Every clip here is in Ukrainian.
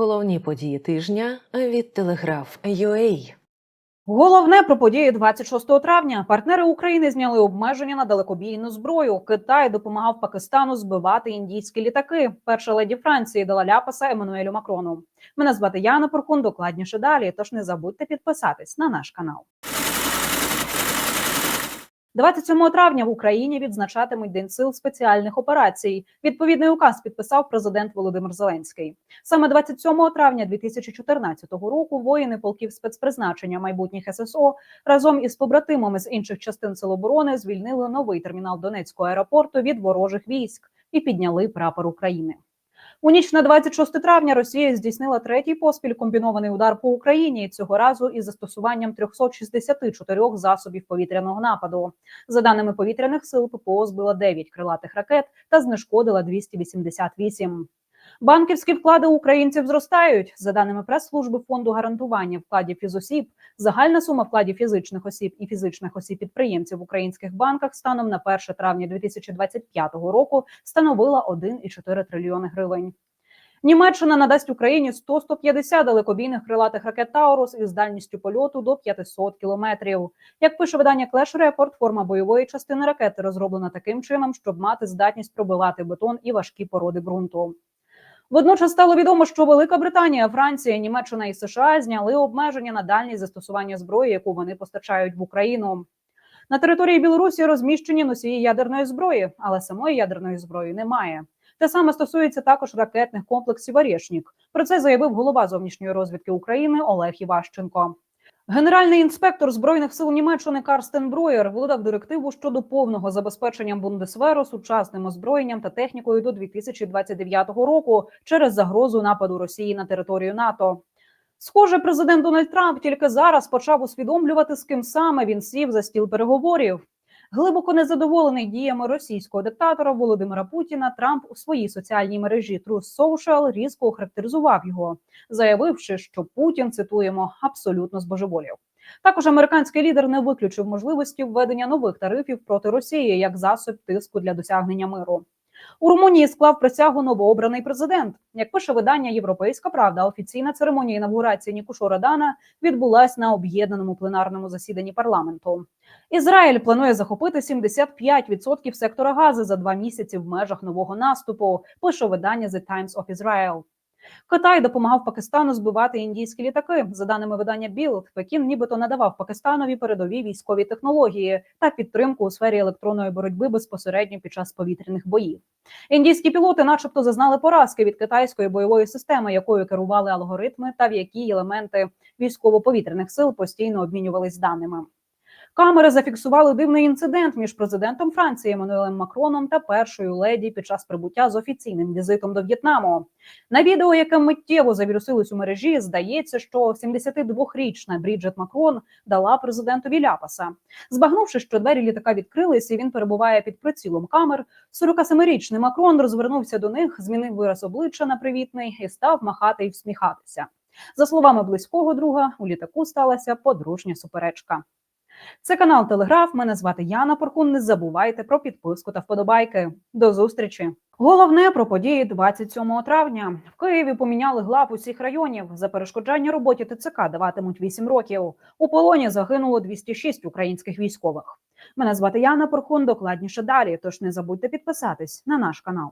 Головні події тижня від Телеграф UA. Головне про події 26 травня. Партнери України зняли обмеження на далекобійну зброю. Китай допомагав Пакистану збивати індійські літаки. Перша леді Франції дала ляпаса Еммануелю Макрону. Мене звати Яна Порхун. Докладніше далі. Тож не забудьте підписатись на наш канал. 27 травня в Україні відзначатимуть День сил спеціальних операцій. Відповідний указ підписав президент Володимир Зеленський. Саме 27 травня 2014 року воїни полків спецпризначення майбутніх ССО разом із побратимами з інших частин Сил оборони звільнили новий термінал Донецького аеропорту від ворожих військ і підняли прапор України. У ніч на 26 травня Росія здійснила третій поспіль комбінований удар по Україні цього разу із застосуванням 364 засобів повітряного нападу. За даними повітряних сил, ППО збила 9 крилатих ракет та знешкодила 288. Банківські вклади українців зростають. За даними прес-служби фонду гарантування вкладів фізосіб, загальна сума вкладів фізичних осіб і фізичних осіб підприємців в українських банках станом на 1 травня 2025 року становила 1,4 трильйони гривень. Німеччина надасть Україні 100-150 далекобійних крилатих ракет Таурус із дальністю польоту до 500 кілометрів. Як пише видання Clash Report, форма бойової частини ракети розроблена таким чином, щоб мати здатність пробивати бетон і важкі породи ґрунту. Водночас стало відомо, що Велика Британія, Франція, Німеччина і США зняли обмеження на дальність застосування зброї, яку вони постачають в Україну. На території Білорусі розміщені носії ядерної зброї, але самої ядерної зброї немає. Те саме стосується також ракетних комплексів «Орєшнік». Про це заявив голова зовнішньої розвідки України Олег Іващенко. Генеральний інспектор збройних сил Німеччини Карстен Броєр видав директиву щодо повного забезпечення Бундесверу сучасним озброєнням та технікою до 2029 року через загрозу нападу Росії на територію НАТО. Схоже, президент Дональд Трамп тільки зараз почав усвідомлювати, з ким саме він сів за стіл переговорів. Глибоко незадоволений діями російського диктатора Володимира Путіна, Трамп у своїй соціальній мережі Truth Social різко охарактеризував його, заявивши, що Путін цитуємо абсолютно збожеволів. Також американський лідер не виключив можливості введення нових тарифів проти Росії як засіб тиску для досягнення миру. У Румунії склав присягу новообраний президент. Як пише видання Європейська Правда, офіційна церемонія інавгурації Нікушора Дана відбулась на об'єднаному пленарному засіданні парламенту. Ізраїль планує захопити 75% сектора Гази за два місяці в межах нового наступу. Пише видання The Times of Israel. Китай допомагав Пакистану збивати індійські літаки. За даними видання Білд, Пекін нібито надавав Пакистанові передові військові технології та підтримку у сфері електронної боротьби безпосередньо під час повітряних боїв. Індійські пілоти, начебто, зазнали поразки від китайської бойової системи, якою керували алгоритми, та в якій елементи військово-повітряних сил постійно обмінювались даними. Камери зафіксували дивний інцидент між президентом Франції Еммануелем Макроном та першою леді під час прибуття з офіційним візитом до В'єтнаму. На відео, яке миттєво завірусилось у мережі, здається, що 72-річна Бріджет Макрон дала президентові ляпаса. Збагнувши, що двері літака відкрились, і він перебуває під прицілом камер. 47-річний Макрон розвернувся до них, змінив вираз обличчя на привітний і став махати і всміхатися. За словами близького друга, у літаку сталася подружня суперечка. Це канал Телеграф. Мене звати Яна Порхун. Не забувайте про підписку та вподобайки. До зустрічі. Головне про події 27 травня. В Києві поміняли глав усіх районів. За перешкоджання роботі ТЦК даватимуть 8 років. У полоні загинуло 206 українських військових. Мене звати Яна Порхун. Докладніше далі. Тож не забудьте підписатись на наш канал.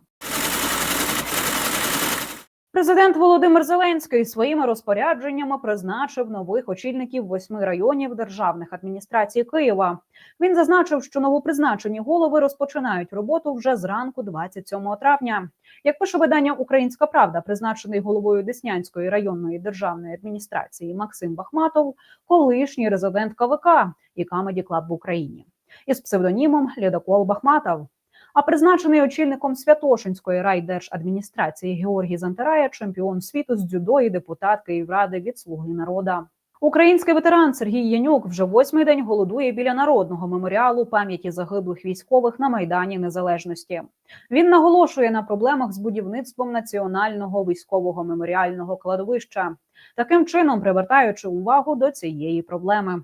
Президент Володимир Зеленський своїми розпорядженнями призначив нових очільників восьми районів державних адміністрацій Києва. Він зазначив, що новопризначені голови розпочинають роботу вже зранку, 27 травня. Як пише видання Українська Правда, призначений головою Деснянської районної державної адміністрації Максим Бахматов, колишній резидент КВК і Камеді Клаб в Україні із псевдонімом Лідокол Бахматов. А призначений очільником Святошинської райдержадміністрації Георгій Зантарая, чемпіон світу з дзюдо і депутат Київради від Слуги народа. Український ветеран Сергій Янюк вже восьмий день голодує біля народного меморіалу пам'яті загиблих військових на майдані Незалежності. Він наголошує на проблемах з будівництвом національного військового меморіального кладовища, таким чином привертаючи увагу до цієї проблеми.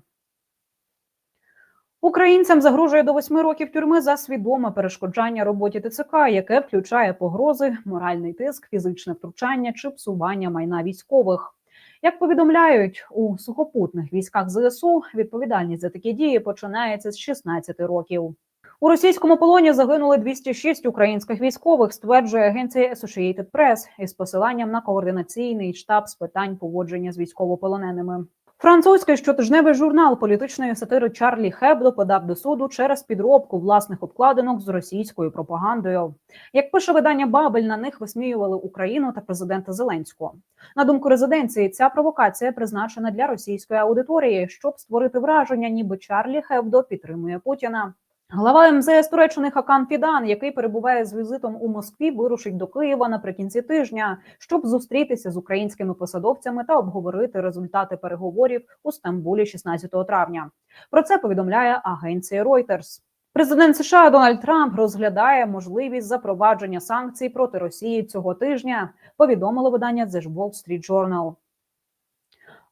Українцям загрожує до восьми років тюрми за свідоме перешкоджання роботі ТЦК, яке включає погрози, моральний тиск, фізичне втручання чи псування майна військових. Як повідомляють у сухопутних військах ЗСУ, відповідальність за такі дії починається з 16 років. У російському полоні загинули 206 українських військових, стверджує агенція Associated Press із посиланням на координаційний штаб з питань поводження з військовополоненими. Французький щотижневий журнал політичної сатири Чарлі Хебдо подав до суду через підробку власних обкладинок з російською пропагандою. Як пише видання Бабель, на них висміювали Україну та президента Зеленського. На думку резиденції, ця провокація призначена для російської аудиторії, щоб створити враження, ніби Чарлі Хебдо підтримує Путіна. Глава МЗС Туреччини Хакан Фідан, який перебуває з візитом у Москві, вирушить до Києва наприкінці тижня, щоб зустрітися з українськими посадовцями та обговорити результати переговорів у Стамбулі 16 травня. Про це повідомляє агенція Reuters. Президент США Дональд Трамп розглядає можливість запровадження санкцій проти Росії цього тижня. Повідомило видання The Wall Street Journal.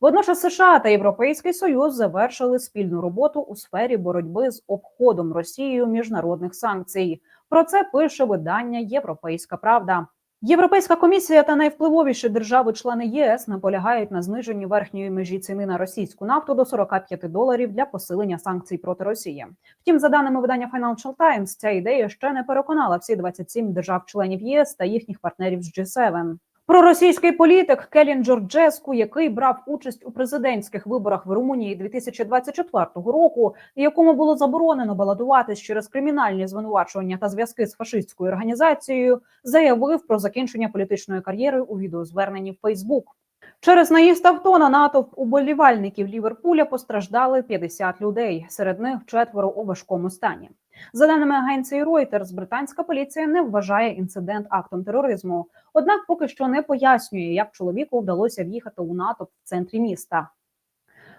Водночас США та Європейський Союз завершили спільну роботу у сфері боротьби з обходом Росією міжнародних санкцій. Про це пише видання Європейська Правда. Європейська комісія та найвпливовіші держави-члени ЄС наполягають на зниженні верхньої межі ціни на російську нафту до 45 доларів для посилення санкцій проти Росії. Втім, за даними видання Financial Times, ця ідея ще не переконала всі 27 держав-членів ЄС та їхніх партнерів з G7. Проросійський політик Келін Джорджеску, який брав участь у президентських виборах в Румунії 2024 року, якому було заборонено балотуватись через кримінальні звинувачування та зв'язки з фашистською організацією, заявив про закінчення політичної кар'єри у відеозверненні в Фейсбук. Через наїзд авто на натовп уболівальників Ліверпуля постраждали 50 людей. Серед них четверо у важкому стані. За даними агенції Reuters, британська поліція не вважає інцидент актом тероризму. Однак поки що не пояснює, як чоловіку вдалося в'їхати у натовп в центрі міста.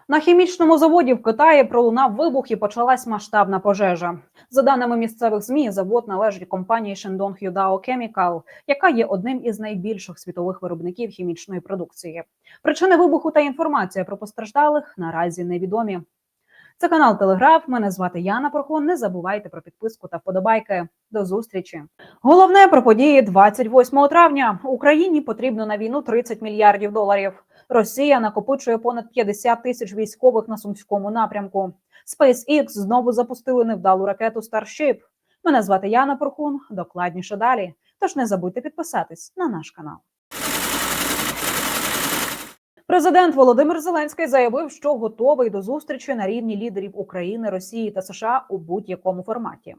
На хімічному заводі в Китаї пролунав вибух і почалась масштабна пожежа. За даними місцевих змі, завод належить компанії Shandong Hyundai Chemical, яка є одним із найбільших світових виробників хімічної продукції. Причини вибуху та інформація про постраждалих наразі невідомі. Це канал Телеграф. Мене звати Яна Прохон. Не забувайте про підписку та вподобайки. До зустрічі. Головне про події 28 травня. Україні потрібно на війну 30 мільярдів доларів. Росія накопичує понад 50 тисяч військових на сумському напрямку. SpaceX знову запустили невдалу ракету Starship. Мене звати Яна Порхун. Докладніше далі. Тож не забудьте підписатись на наш канал. Президент Володимир Зеленський заявив, що готовий до зустрічі на рівні лідерів України, Росії та США у будь-якому форматі.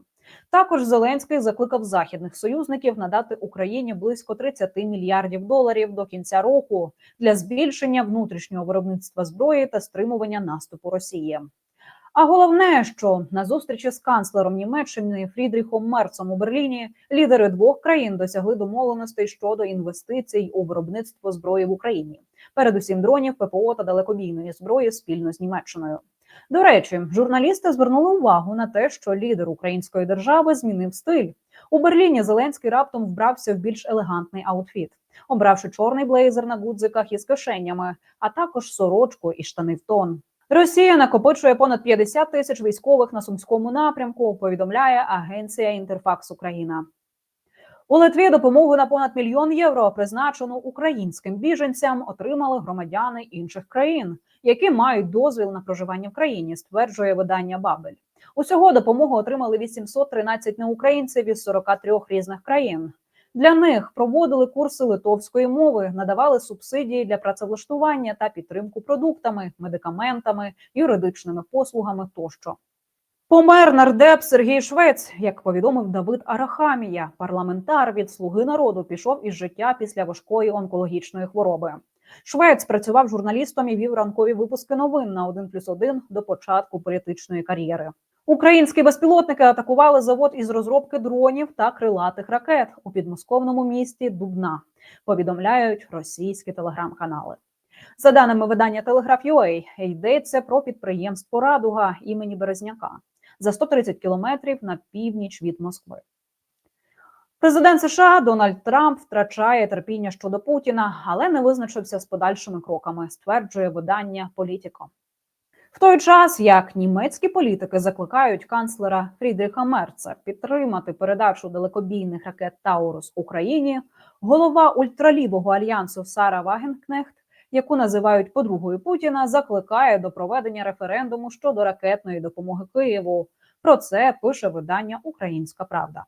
Також Зеленський закликав західних союзників надати Україні близько 30 мільярдів доларів до кінця року для збільшення внутрішнього виробництва зброї та стримування наступу Росії. А головне, що на зустрічі з канцлером Німеччини Фрідріхом Мерцом у Берліні лідери двох країн досягли домовленостей щодо інвестицій у виробництво зброї в Україні, передусім дронів, ППО та далекобійної зброї спільно з Німеччиною. До речі, журналісти звернули увагу на те, що лідер української держави змінив стиль. У Берліні Зеленський раптом вбрався в більш елегантний аутфіт, обравши чорний блейзер на гудзиках із кишенями, а також сорочку і штани в тон. Росія накопичує понад 50 тисяч військових на сумському напрямку. Повідомляє агенція Інтерфакс Україна. У Литві допомогу на понад мільйон євро, призначену українським біженцям, отримали громадяни інших країн, які мають дозвіл на проживання в країні. Стверджує видання Бабель. Усього допомогу отримали 813 неукраїнців із 43 різних країн. Для них проводили курси литовської мови, надавали субсидії для працевлаштування та підтримку продуктами, медикаментами, юридичними послугами тощо. Помер нардеп Сергій Швець, як повідомив Давид Арахамія, парламентар від Слуги народу пішов із життя після важкої онкологічної хвороби. Швець працював журналістом і вів ранкові випуски новин на 1+,1 до початку політичної кар'єри. Українські безпілотники атакували завод із розробки дронів та крилатих ракет у підмосковному місті Дубна. Повідомляють російські телеграм-канали. За даними видання Телеграф.UA, йдеться про підприємство Радуга імені Березняка за 130 кілометрів на північ від Москви. Президент США Дональд Трамп втрачає терпіння щодо Путіна, але не визначився з подальшими кроками, стверджує видання Політіко. В той час як німецькі політики закликають канцлера Фрідріха Мерца підтримати передачу далекобійних ракет Таурус Україні, голова ультралівого альянсу Сара Вагенкнехт, яку називають подругою Путіна, закликає до проведення референдуму щодо ракетної допомоги Києву. Про це пише видання Українська Правда.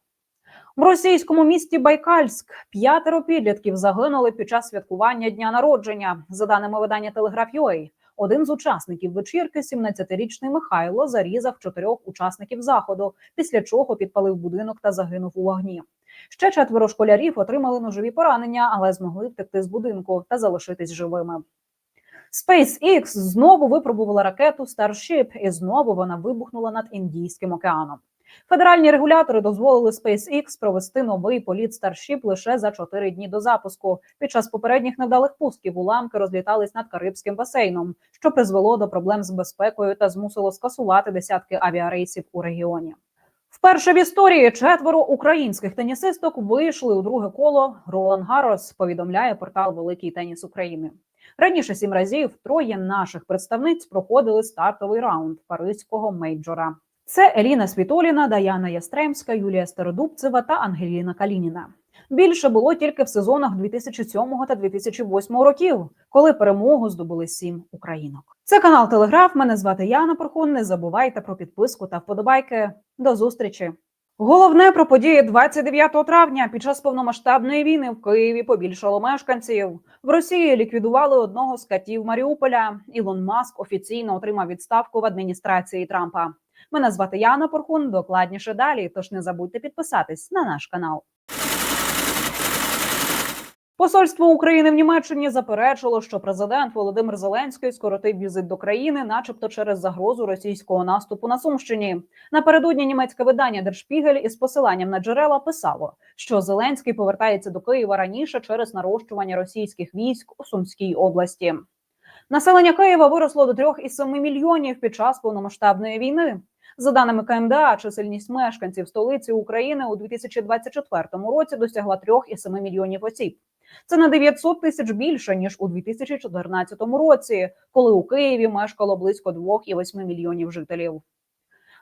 В російському місті Байкальськ п'ятеро підлітків загинули під час святкування дня народження. За даними видання Телеграф.ua, один з учасників вечірки, 17-річний Михайло, зарізав чотирьох учасників заходу, після чого підпалив будинок та загинув у вогні. Ще четверо школярів отримали ножові поранення, але змогли втекти з будинку та залишитись живими. SpaceX знову випробувала ракету Starship, і знову вона вибухнула над Індійським океаном. Федеральні регулятори дозволили SpaceX провести новий політ Starship лише за 4 дні до запуску. Під час попередніх невдалих пусків уламки розлітались над Карибським басейном, що призвело до проблем з безпекою та змусило скасувати десятки авіарейсів у регіоні. Вперше в історії четверо українських тенісисток вийшли у друге коло Ролан Гаррос, повідомляє портал Великий теніс України. Раніше сім разів троє наших представниць проходили стартовий раунд паризького мейджора. Це Еліна Світоліна, Даяна Ястремська, Юлія Стародубцева та Ангеліна Калініна. Більше було тільки в сезонах 2007 та 2008 років, коли перемогу здобули сім українок. Це канал Телеграф. Мене звати Яна Порхун. Не забувайте про підписку та вподобайки. До зустрічі. Головне про події 29 травня. Під час повномасштабної війни в Києві побільшало мешканців. В Росії ліквідували одного з катів Маріуполя. Ілон Маск офіційно отримав відставку в адміністрації Трампа. Мене звати Яна Порхун. Докладніше далі. Тож не забудьте підписатись на наш канал. Посольство України в Німеччині заперечило, що президент Володимир Зеленський скоротив візит до країни, начебто через загрозу російського наступу на Сумщині. Напередодні німецьке видання Держпігель із посиланням на джерела писало, що Зеленський повертається до Києва раніше через нарощування російських військ у Сумській області. Населення Києва виросло до 3,7 мільйонів під час повномасштабної війни. За даними КМДА, чисельність мешканців столиці України у 2024 році досягла 3,7 мільйонів осіб. Це на 900 тисяч більше ніж у 2014 році, коли у Києві мешкало близько 2,8 мільйонів жителів.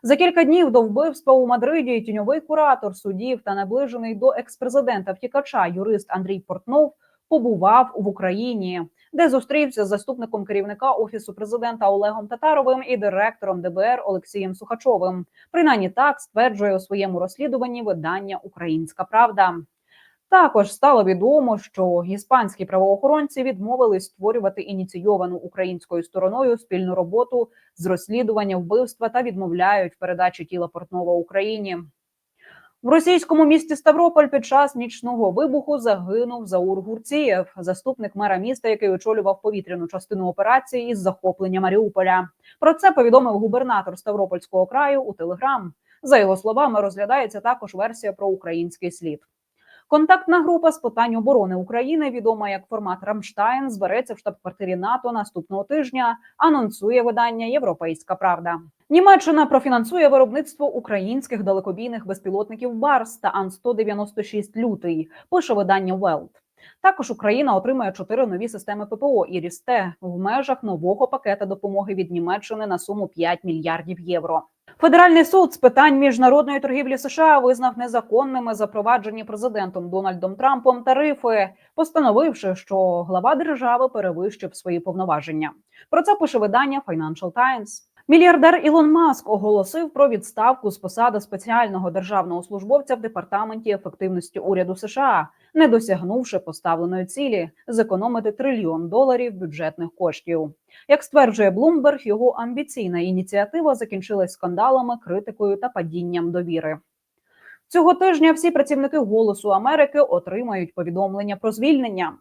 За кілька днів до вбивства у Мадриді тіньовий куратор судів та наближений до експрезидента втікача юрист Андрій Портнов побував в Україні, де зустрівся з заступником керівника офісу президента Олегом Татаровим і директором ДБР Олексієм Сухачовим. Принаймні так стверджує у своєму розслідуванні видання Українська Правда. Також стало відомо, що іспанські правоохоронці відмовились створювати ініційовану українською стороною спільну роботу з розслідування вбивства та відмовляють передачі тіла Портнова Україні. В російському місті Ставрополь під час нічного вибуху загинув Заур Гурцієв, заступник мера міста, який очолював повітряну частину операції із захоплення Маріуполя. Про це повідомив губернатор Ставропольського краю у Телеграм. За його словами, розглядається також версія про український слід. Контактна група з питань оборони України, відома як формат Рамштайн, збереться в штаб-квартирі НАТО наступного тижня. Анонсує видання Європейська Правда. Німеччина профінансує виробництво українських далекобійних безпілотників Барс та Ан 196 лютий. Пише видання Велт. Також Україна отримає чотири нові системи ППО «Іріс-Т» в межах нового пакета допомоги від Німеччини на суму 5 мільярдів євро. Федеральний суд з питань міжнародної торгівлі США визнав незаконними запроваджені президентом Дональдом Трампом тарифи, постановивши, що глава держави перевищив свої повноваження. Про це пише видання Financial Times. Мільярдер Ілон Маск оголосив про відставку з посади спеціального державного службовця в департаменті ефективності уряду США, не досягнувши поставленої цілі зекономити трильйон доларів бюджетних коштів. Як стверджує Блумберг, його амбіційна ініціатива закінчилась скандалами, критикою та падінням довіри. Цього тижня всі працівники Голосу Америки отримають повідомлення про звільнення.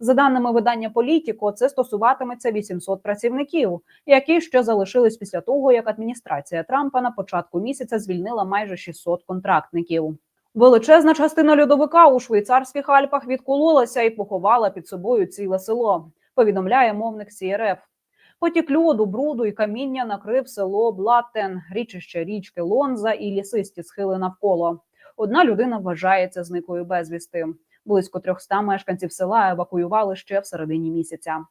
За даними видання Політіко, це стосуватиметься 800 працівників, які ще залишились після того, як адміністрація Трампа на початку місяця звільнила майже 600 контрактників. Величезна частина льодовика у швейцарських Альпах відкололася і поховала під собою ціле село. Повідомляє мовник СІРФ. Потік льоду, бруду і каміння накрив село Блаттен, річище річки Лонза і лісисті схили навколо. Одна людина вважається зниклою безвісти. Близько 300 мешканців села евакуювали ще в середині місяця.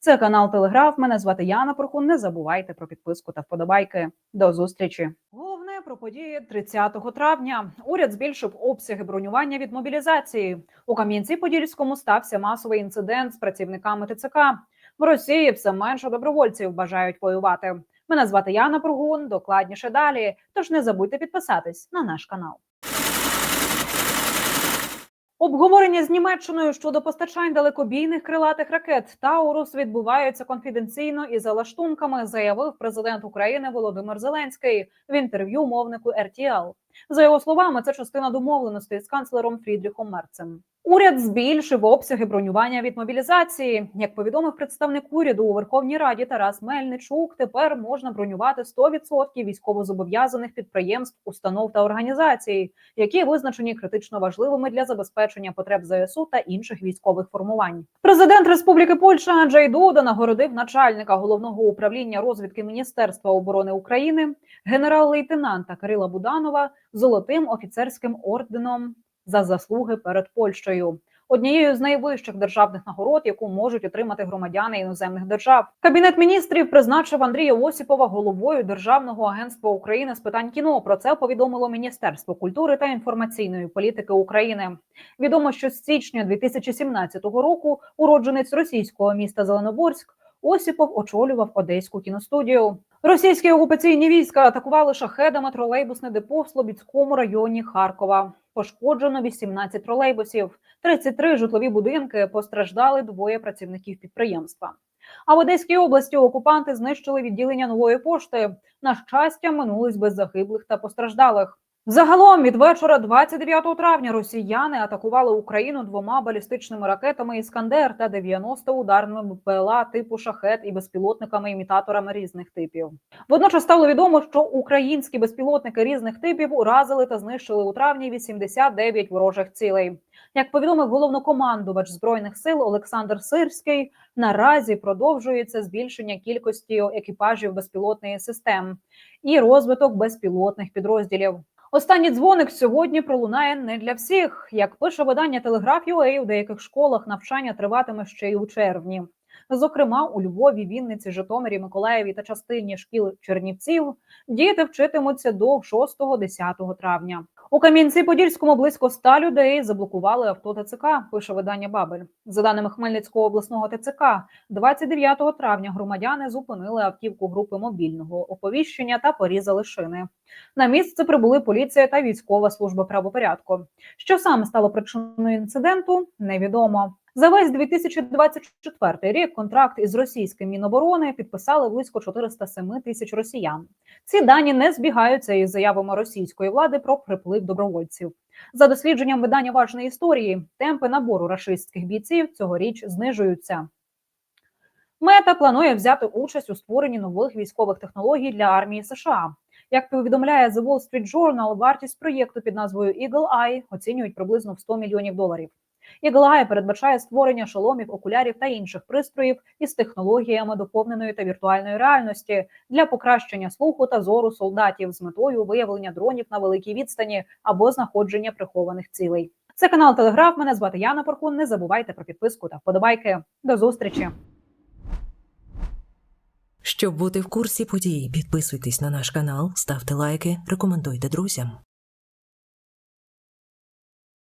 Це канал Телеграф. Мене звати Яна Порхун. Не забувайте про підписку та вподобайки. До зустрічі. Головне про події 30 травня. Уряд збільшив обсяги бронювання від мобілізації. У Кам'янці-Подільському стався масовий інцидент з працівниками ТЦК. В Росії все менше добровольців бажають воювати. Мене звати Яна Пургун. Докладніше далі. Тож не забудьте підписатись на наш канал. Обговорення з Німеччиною щодо постачань далекобійних крилатих ракет Таурус відбуваються конфіденційно і за лаштунками, заявив президент України Володимир Зеленський в інтерв'ю мовнику RTL. За його словами, це частина домовленостей з канцлером Фрідріхом Мерцем. Уряд збільшив обсяги бронювання від мобілізації. Як повідомив представник уряду у Верховній Раді Тарас Мельничук, тепер можна бронювати 100% військовозобов'язаних підприємств, установ та організацій, які визначені критично важливими для забезпечення потреб ЗСУ та інших військових формувань. Президент Республіки Польща Анджей Дуда нагородив начальника головного управління розвідки Міністерства оборони України генерал-лейтенанта Кирила Буданова золотим офіцерським орденом за заслуги перед Польщею. Однією з найвищих державних нагород, яку можуть отримати громадяни іноземних держав, кабінет міністрів призначив Андрія Осіпова головою Державного агентства України з питань кіно. Про це повідомило Міністерство культури та інформаційної політики України. Відомо, що з січня 2017 року уродженець російського міста Зеленоборськ Осіпов очолював одеську кіностудію. Російські окупаційні війська атакували шахедами тролейбусне депо в Слобідському районі Харкова. Пошкоджено 18 тролейбусів, 33 житлові будинки. Постраждали двоє працівників підприємства. А в Одеській області окупанти знищили відділення нової пошти. На щастя, минулись без загиблих та постраждалих. Загалом від вечора 29 травня росіяни атакували Україну двома балістичними ракетами Іскандер та 90 ударними БПЛА типу шахет і безпілотниками-імітаторами різних типів. Водночас стало відомо, що українські безпілотники різних типів уразили та знищили у травні 89 ворожих цілей. Як повідомив головнокомандувач збройних сил Олександр Сирський, наразі продовжується збільшення кількості екіпажів безпілотної систем і розвиток безпілотних підрозділів. Останній дзвоник сьогодні пролунає не для всіх. Як пише видання Телеграф.UA, у деяких школах навчання триватиме ще й у червні. Зокрема, у Львові, Вінниці, Житомирі, Миколаєві та частині шкіл Чернівців діти вчитимуться до 6-10 травня. У Кам'янці-Подільському близько ста людей заблокували авто ТЦК. Пише видання Бабель. За даними Хмельницького обласного ТЦК, 29 травня громадяни зупинили автівку групи мобільного оповіщення та порізали шини. На місце прибули поліція та військова служба правопорядку. Що саме стало причиною інциденту, невідомо. За весь 2024 рік контракт із російським міноборони підписали близько 407 тисяч росіян. Ці дані не збігаються із заявами російської влади про приплив добровольців. За дослідженням видання важної історії, темпи набору рашистських бійців цьогоріч знижуються. Мета планує взяти участь у створенні нових військових технологій для армії США. Як повідомляє The Wall Street Journal, вартість проєкту під назвою Eagle Eye оцінюють приблизно в 100 мільйонів доларів. Eye передбачає створення шоломів, окулярів та інших пристроїв із технологіями доповненої та віртуальної реальності для покращення слуху та зору солдатів з метою виявлення дронів на великій відстані або знаходження прихованих цілей. Це канал Телеграф. Мене звати Яна Порхун. Не забувайте про підписку та вподобайки. До зустрічі. Щоб бути в курсі подій, підписуйтесь на наш канал, ставте лайки, рекомендуйте друзям.